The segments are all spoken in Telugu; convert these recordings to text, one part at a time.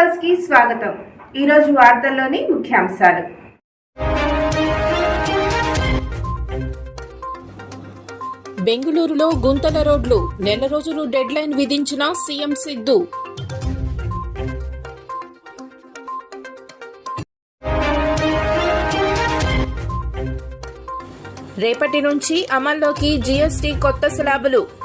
న్యూస్కి స్వాగతం. ఈరోజు వార్తల్లోని ముఖ్యాంశాలు. బెంగళూరులో గుంతల రోడ్లు నెల రోజులు డెడ్ లైన్ విధించిన సీఎం సిద్ధు. రేపటి నుంచి అమల్లోకి జీఎస్టీ కొత్త స్లాబులు.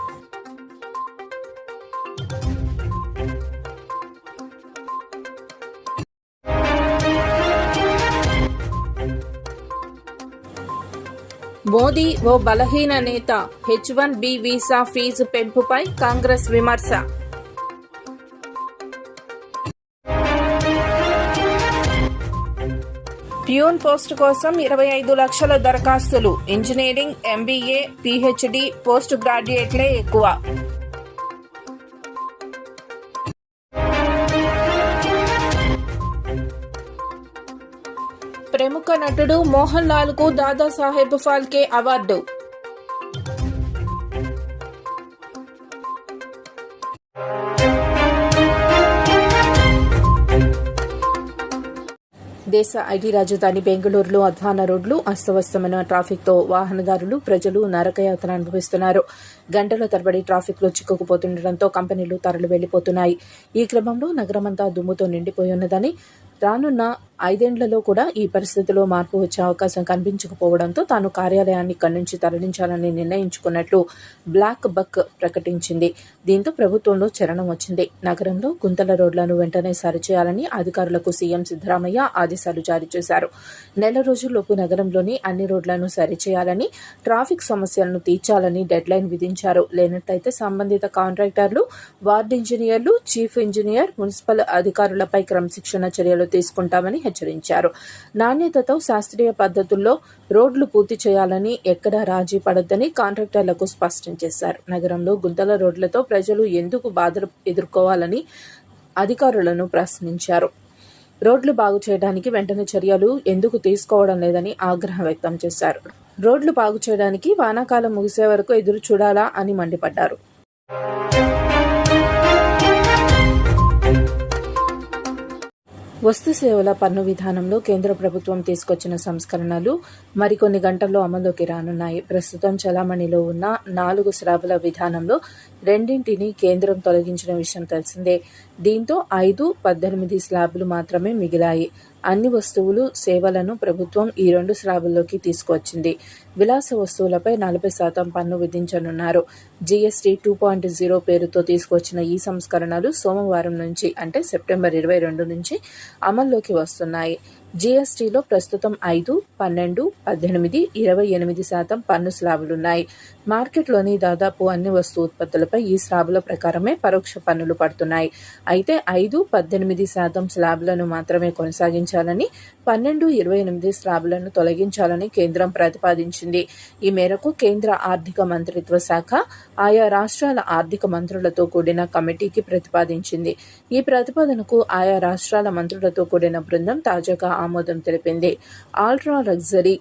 మోదీ ఓ బలహీన నేత. H one B visa fee పెంపుపై Congress విమర్శ. ప్యూన్ పోస్ట్ కోసం ఇరవై ఐదు లక్షల దరఖాస్తులు. ఇంజనీరింగ్ ఎంబీఏ పీహెచ్డీ పోస్ట్ గ్రాడ్యుయేట్లే ఎక్కువ. ప్రముఖ నటుడు మోహన్ లాల్కు దాదాసాహెబ్ ఫాల్కే అవార్డు. దేశ ఐటీ రాజధాని బెంగళూరులో అధ్వాన రోడ్లు అస్తవ్యస్తమైన ట్రాఫిక్తో వాహనదారులు ప్రజలు నరకయాతన అనుభవిస్తున్నారు. గంటల తరబడి ట్రాఫిక్లో చిక్కుకుపోతుండటంతో కంపెనీలు తరలి వెళ్ళిపోతున్నాయి ఈ క్రమంలో నగరమంతా దుమ్ముతో నిండిపోయి ఉన్నదని రానున్న ఐదేండ్లలో కూడా ఈ పరిస్థితిలో మార్పు వచ్చే అవకాశం కనిపించకపోవడంతో తాను కార్యాలయాన్ని ఇక్కడి నుంచి తరలించాలని నిర్ణయించుకున్నట్లు బ్లాక్ బక్ ప్రకటించింది. దీంతో ప్రభుత్వంలో చరణం వచ్చింది. నగరంలో గుంతల రోడ్లను వెంటనే సరిచేయాలని అధికారులకు సీఎం సిద్దరామయ్య ఆదేశాలు జారీ చేశారు. నెల రోజుల్లోపు నగరంలోని అన్ని రోడ్లను సరిచేయాలని ట్రాఫిక్ సమస్యలను తీర్చాలని డెడ్లైన్ విధించారు. లేనట్లయితే సంబంధిత కాంట్రాక్టర్లు వార్డు ఇంజనీర్లు చీఫ్ ఇంజనీర్ మున్సిపల్ అధికారులపై క్రమశిక్షణ చర్యలు తీసుకుంటామని హెచ్చరించారు. నాణ్యతతో శాస్త్రీయ పద్ధతుల్లో రోడ్లు పూర్తి చేయాలని ఎక్కడా రాజీ పడొద్దని కాంట్రాక్టర్లకు స్పష్టం చేశారు. నగరంలో గుంతల రోడ్లతో ప్రజలు ఎందుకు బాధలు ఎదుర్కోవాలని అధికారులను ప్రశ్నించారు. రోడ్లు బాగు చేయడానికి వెంటనే చర్యలు ఎందుకు తీసుకోవడం లేదని ఆగ్రహం వ్యక్తం చేశారు. రోడ్లు బాగు చేయడానికి వానాకాలం ముగిసే వరకు ఎదురు చూడాలా అని మండిపడ్డారు. వస్తు సేవల పన్ను విధానంలో కేంద్ర ప్రభుత్వం తీసుకొచ్చిన సంస్కరణలు మరికొన్ని గంటల్లో అమల్లోకి రానున్నాయి. ప్రస్తుతం చలామణిలో ఉన్న నాలుగు స్లాబుల విధానంలో రెండింటిని కేంద్రం తొలగించిన విషయం తెలిసిందే. దీంతో ఐదు పద్దెనిమిది స్లాబులు మాత్రమే మిగిలాయి. అన్ని వస్తువులు సేవలను ప్రభుత్వం ఈ రెండు స్లాబుల్లోకి తీసుకువచ్చింది. విలాస వస్తువులపై నలభై శాతం పన్ను విధించనున్నారు. జీఎస్టీ టూ పాయింట్ జీరో పేరుతో తీసుకొచ్చిన ఈ సంస్కరణలు సోమవారం నుంచి అంటే సెప్టెంబర్ ఇరవై రెండు నుంచి అమల్లోకి వస్తున్నాయి. జీఎస్టీలో ప్రస్తుతం ఐదు పన్నెండు పద్దెనిమిది ఇరవై ఎనిమిది శాతం పన్ను స్లాబులున్నాయి. మార్కెట్లోని దాదాపు అన్ని వస్తు ఉత్పత్తులపై ఈ స్లాబుల ప్రకారమే పరోక్ష పన్నులు పడుతున్నాయి. అయితే ఐదు పద్దెనిమిది శాతం స్లాబులను మాత్రమే కొనసాగించాలని పన్నెండు ఇరవై ఎనిమిది స్లాబులను తొలగించాలని కేంద్రం ప్రతిపాదించింది. ఈ మేరకు కేంద్ర ఆర్థిక మంత్రిత్వ శాఖ ఆయా రాష్ట్రాల ఆర్థిక మంత్రులతో కూడిన కమిటీకి ప్రతిపాదించింది. ఈ ప్రతిపాదనకు ఆయా రాష్ట్రాల మంత్రులతో కూడిన బృందం తాజాగా ఆమోదం తెలిపింది. ఆల్ట్రా లగ్జరీ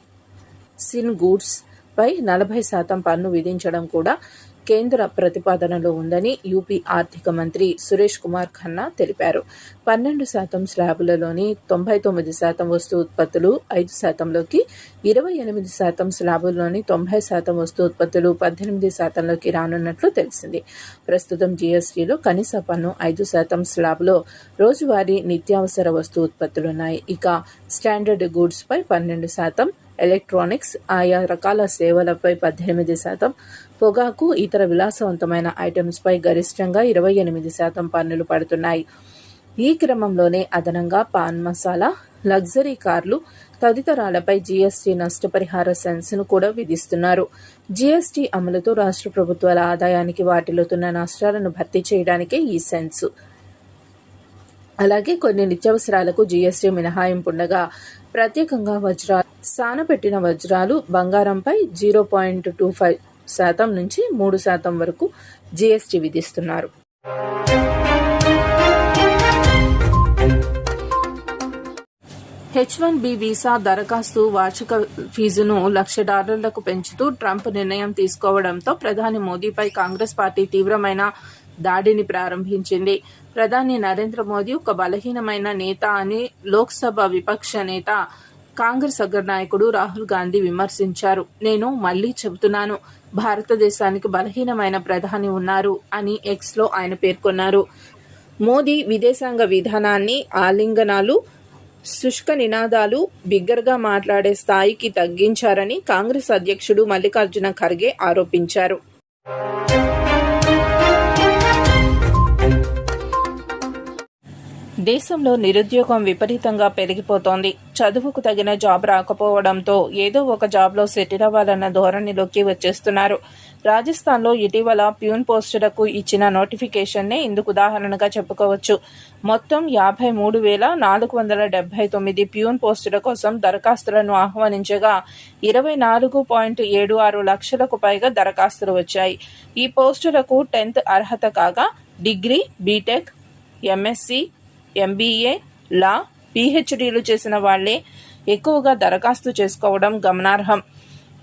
సిన్ గూడ్స్ పై నలభై శాతం పన్ను విధించడం కూడా కేంద్ర ప్రతిపాదనలో ఉందని యూపీ ఆర్థిక మంత్రి సురేష్ కుమార్ ఖన్నా తెలిపారు. పన్నెండు శాతం స్లాబులలోని తొంభై తొమ్మిది శాతం వస్తు ఉత్పత్తులు ఐదు శాతంలోకి ఇరవై ఎనిమిది శాతం స్లాబుల్లోని తొంభై శాతం వస్తు ఉత్పత్తులు పద్దెనిమిది శాతంలోకి రానున్నట్లు తెలిసింది. ప్రస్తుతం జీఎస్టీలో కనీస పన్ను ఐదు శాతం స్లాబ్లో రోజువారీ నిత్యావసర వస్తు ఉత్పత్తులున్నాయి. ఇక స్టాండర్డ్ గూడ్స్పై పన్నెండు శాతం ఎలక్ట్రానిక్స్ ఆయా రకాల సేవలపై పద్దెనిమిది శాతం పొగాకు ఇతర విలాసవంతమైన ఐటమ్స్పై గరిష్టంగా ఇరవై ఎనిమిది శాతం పన్నులు పడుతున్నాయి. ఈ క్రమంలోనే అదనంగా పాన్ మసాలా లగ్జరీ కార్లు తదితరాలపై జీఎస్టీ నష్టపరిహార సెన్స్ను కూడా విధిస్తున్నారు. జీఎస్టీ అమలుతో రాష్ట్ర ప్రభుత్వాల ఆదాయానికి వాటిల్లుతున్న నష్టాలను భర్తీ చేయడానికే ఈ సెన్స్. అలాగే కొన్ని నిత్యావసరాలకు జీఎస్టీ మినహాయింపుండగా ప్రత్యేకంగా వజ్రాలు సానపెట్టిన వజ్రాలు బంగారంపై జీరో పాయింట్ టూ ఫైవ్ శాతం నుంచి మూడు శాతం వరకు జీఎస్టీ విధిస్తున్నారు. హెచ్ వన్ బి వీసా దరఖాస్తు వార్షిక ఫీజును లక్ష డాలర్లకు పెంచుతూ ట్రంప్ నిర్ణయం తీసుకోవడంతో ప్రధాని మోదీపై కాంగ్రెస్ పార్టీ తీవ్రమైన దాడిని ప్రారంభించింది. ప్రధాని నరేంద్ర మోదీ ఒక బలహీనమైన నేత అని లోక్సభ విపక్ష నేత కాంగ్రెస్ అగ్రనాయకుడు రాహుల్ గాంధీ విమర్శించారు. నేను మళ్ళీ చెబుతున్నాను భారతదేశానికి బలహీనమైన ప్రధాని ఉన్నారు అని ఎక్స్లో ఆయన పేర్కొన్నారు. మోదీ విదేశాంగ విధానాన్ని ఆలింగనాలు శుష్క నినాదాలు బిగ్గరగా మాట్లాడే స్థాయికి తగ్గించారని కాంగ్రెస్ అధ్యక్షుడు మల్లికార్జున ఖర్గే ఆరోపించారు. దేశంలో నిరుద్యోగం విపరీతంగా పెరిగిపోతోంది. చదువుకు తగిన జాబ్ రాకపోవడంతో ఏదో ఒక జాబ్లో సెటిల్ అవ్వాలన్న ధోరణిలోకి వచ్చేస్తున్నారు. రాజస్థాన్లో ఇటీవల ప్యూన్ పోస్టులకు ఇచ్చిన నోటిఫికేషన్నే ఇందుకు ఉదాహరణగా చెప్పుకోవచ్చు. మొత్తం యాభై మూడు వేల నాలుగు వందల డెబ్బై తొమ్మిది ప్యూన్ పోస్టుల కోసం దరఖాస్తులను ఆహ్వానించగా ఇరవై నాలుగు పాయింట్ ఏడు ఆరు లక్షలకు పైగా దరఖాస్తులు వచ్చాయి. ఈ పోస్టులకు టెన్త్ అర్హత కాగా degree BTech MSc MBA law పీహెచ్డీలు చేసిన వాళ్ళే ఎక్కువగా దరఖాస్తు చేసుకోవడం గమనార్హం.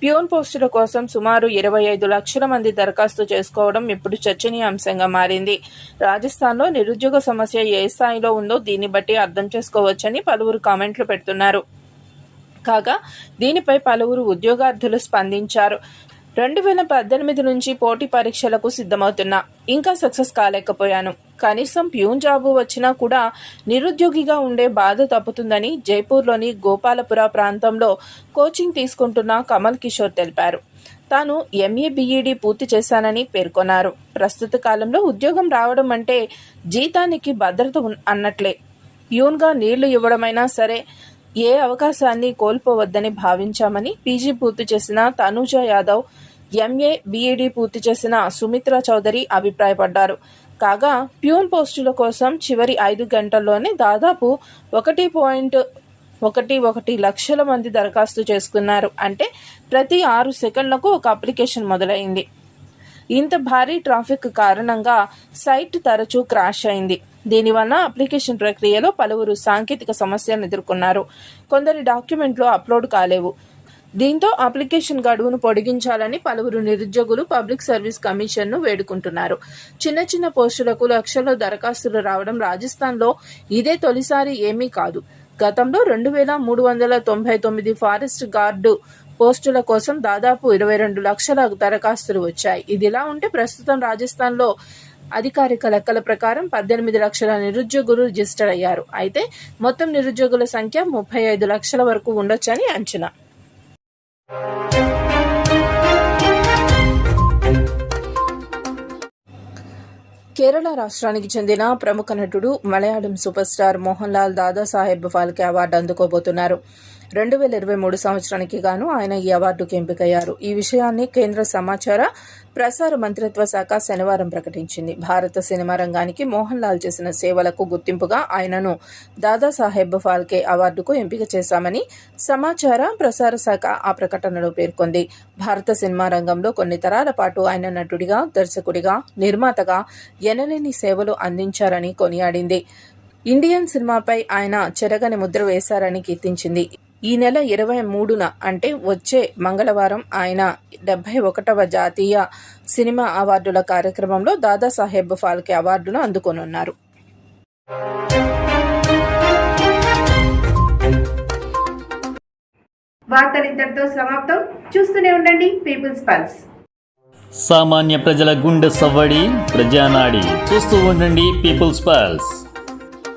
ప్యూన్ పోస్టుల కోసం సుమారు ఇరవై ఐదు లక్షల మంది దరఖాస్తు చేసుకోవడం ఇప్పుడు చర్చనీయాంశంగా మారింది. రాజస్థాన్లో నిరుద్యోగ సమస్య ఏ స్థాయిలో ఉందో దీన్ని బట్టి అర్థం చేసుకోవచ్చని పలువురు కామెంట్లు పెడుతున్నారు. కాగా దీనిపై పలువురు ఉద్యోగార్థులు స్పందించారు. రెండు వేల పద్దెనిమిది నుంచి పోటీ పరీక్షలకు సిద్ధమవుతున్నా. ఇంకా సక్సెస్ కాలేకపోయాను. కనీసం ప్యూన్ జాబు వచ్చినా కూడా నిరుద్యోగిగా ఉండే బాధ తప్పుతుందని జైపూర్లోని గోపాలపుర ప్రాంతంలో కోచింగ్ తీసుకుంటున్న కమల్ కిషోర్ తెలిపారు. తాను ఎంఏ బీఈడీ పూర్తి చేశానని పేర్కొన్నారు. ప్రస్తుత కాలంలో ఉద్యోగం రావడం అంటే జీతానికి భద్రత అన్నట్లే. ప్యూన్గా నీళ్ళు ఇవ్వడమైనా సరే ఏ అవకాశాన్ని కోల్పోవద్దని భావించామని పీజీ పూర్తి చేసిన తనూజ యాదవ్ ఎంఏ బీఈడీ పూర్తి చేసిన సుమిత్ర చౌదరి అభిప్రాయపడ్డారు. కాగా ప్యూన్ పోస్టుల కోసం చివరి ఐదు గంటల్లోనే దాదాపు ఒకటి పాయింట్ ఒకటి ఒకటి లక్షల మంది దరఖాస్తు చేసుకున్నారు. అంటే ప్రతి ఆరు సెకండ్లకు ఒక అప్లికేషన్ మొదలైంది. ఇంత భారీ ట్రాఫిక్ కారణంగా సైట్ తరచూ క్రాష్ అయింది. దీనివల్ల అప్లికేషన్ ప్రక్రియలో పలువురు సాంకేతిక సమస్యలను ఎదుర్కొన్నారు. కొందరి డాక్యుమెంట్లు అప్లోడ్ కాలేవు. దీంతో అప్లికేషన్ గడువును పొడిగించాలని పలువురు నిరుద్యోగులు పబ్లిక్ సర్వీస్ కమిషన్ను వేడుకుంటున్నారు. చిన్న చిన్న పోస్టులకు లక్షల్లో దరఖాస్తులు రావడం రాజస్థాన్లో ఇదే తొలిసారి ఏమీ కాదు. గతంలో రెండు వేల మూడు వందల తొంభై తొమ్మిది ఫారెస్ట్ గార్డు పోస్టుల కోసం దాదాపు ఇరవై రెండు లక్షల దరఖాస్తులు వచ్చాయి. ఇదిలా ఉంటే ప్రస్తుతం రాజస్థాన్లో అధికారిక లెక్కల ప్రకారం పద్దెనిమిది లక్షల నిరుద్యోగులు రిజిస్టర్ అయ్యారు అయితే మొత్తం నిరుద్యోగుల సంఖ్య ముప్పై ఐదు లక్షల వరకు ఉండొచ్చని అంచనా. కేరళ రాష్ట్రానికి చెందిన ప్రముఖ నటుడు Malayalam super star Mohan Lal Dadasaheb Phalke award అందుకోబోతున్నారు. రెండు వేల ఇరవై మూడు సంవత్సరానికి గాను ఆయన ఈ అవార్డుకు ఎంపికయ్యారు. ఈ విషయాన్ని కేంద్ర సమాచార ప్రసార మంత్రిత్వ శాఖ శనివారం ప్రకటించింది. భారత సినిమా రంగానికి మోహన్ లాల్ చేసిన సేవలకు గుర్తింపుగా ఆయనను దాదాసాహెబ్ ఫాల్కే అవార్డుకు ఎంపిక చేశామని సమాచార ప్రసార శాఖ ఆ ప్రకటనలో పేర్కొంది. భారత సినిమా రంగంలో కొన్ని తరాల పాటు ఆయన నటుడిగా దర్శకుడిగా నిర్మాతగా ఎనలేని సేవలు అందించారని కొనియాడింది. ఇండియన్ సినిమాపై ఆయన చెరగని ముద్ర వేశారని కీర్తించింది. ఈ నెల ఇరవై మూడున అంటే వచ్చే మంగళవారం ఆయన డెబ్బై ఒకటవ జాతీయ సినిమా అవార్డుల కార్యక్రమంలో దాదాసాహెబ్ ఫాల్కే అవార్డును అందుకోనున్నారు. వార్తలు ఇంతటితో సమాప్తం. చూస్తూనే ఉండండి పీపుల్స్ పల్స్. సామాన్య ప్రజల గుండె సవ్వడి ప్రజానాడి. చూస్తూ ఉండండి పీపుల్స్ పల్స్.